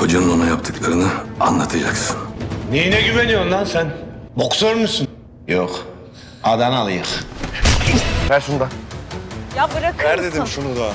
Kocanın ona yaptıklarını anlatacaksın. Neyine güveniyorsun lan sen? Boksör müsün? Yok. Adanalıyık. Ver şunu da. Ya bırakır Ver mısın? dedim şunu da.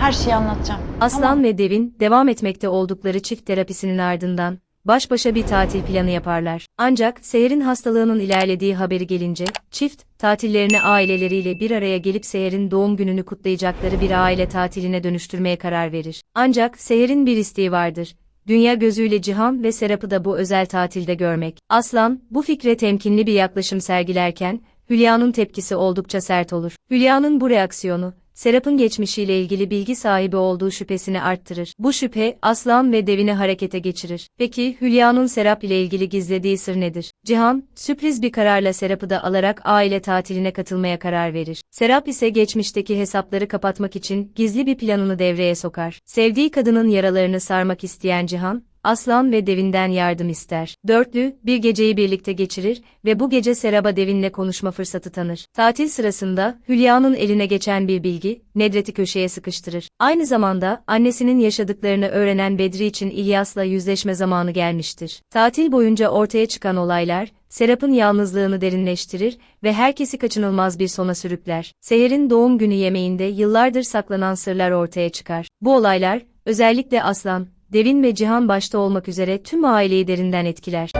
Her şeyi anlatacağım. Aslan ve Devin devam etmekte oldukları çift terapisinin ardından baş başa bir tatil planı yaparlar. Ancak Seher'in hastalığının ilerlediği haberi gelince çift tatillerini aileleriyle bir araya gelip Seher'in doğum gününü kutlayacakları bir aile tatiline dönüştürmeye karar verir. Ancak Seher'in bir isteği vardır. Dünya gözüyle Cihan ve Serap'ı da bu özel tatilde görmek. Aslan, bu fikre temkinli bir yaklaşım sergilerken, Hülya'nın tepkisi oldukça sert olur. Hülya'nın bu reaksiyonu, Serap'ın geçmişiyle ilgili bilgi sahibi olduğu şüphesini arttırır. Bu şüphe, Aslan ve Devin'i harekete geçirir. Peki, Hülya'nın Serap ile ilgili gizlediği sır nedir? Cihan, sürpriz bir kararla Serap'ı da alarak aile tatiline katılmaya karar verir. Serap ise geçmişteki hesapları kapatmak için gizli bir planını devreye sokar. Sevdiği kadının yaralarını sarmak isteyen Cihan, Aslan ve Devin'den yardım ister. Dörtlü, bir geceyi birlikte geçirir ve bu gece Serap'a Devin'le konuşma fırsatı tanır. Tatil sırasında, Hülya'nın eline geçen bir bilgi, Nedret'i köşeye sıkıştırır. Aynı zamanda, annesinin yaşadıklarını öğrenen Bedri için İlyas'la yüzleşme zamanı gelmiştir. Tatil boyunca ortaya çıkan olaylar, Serap'ın yalnızlığını derinleştirir ve herkesi kaçınılmaz bir sona sürükler. Seher'in doğum günü yemeğinde yıllardır saklanan sırlar ortaya çıkar. Bu olaylar, özellikle Aslan, Devin ve Cihan başta olmak üzere tüm aileyi derinden etkiler.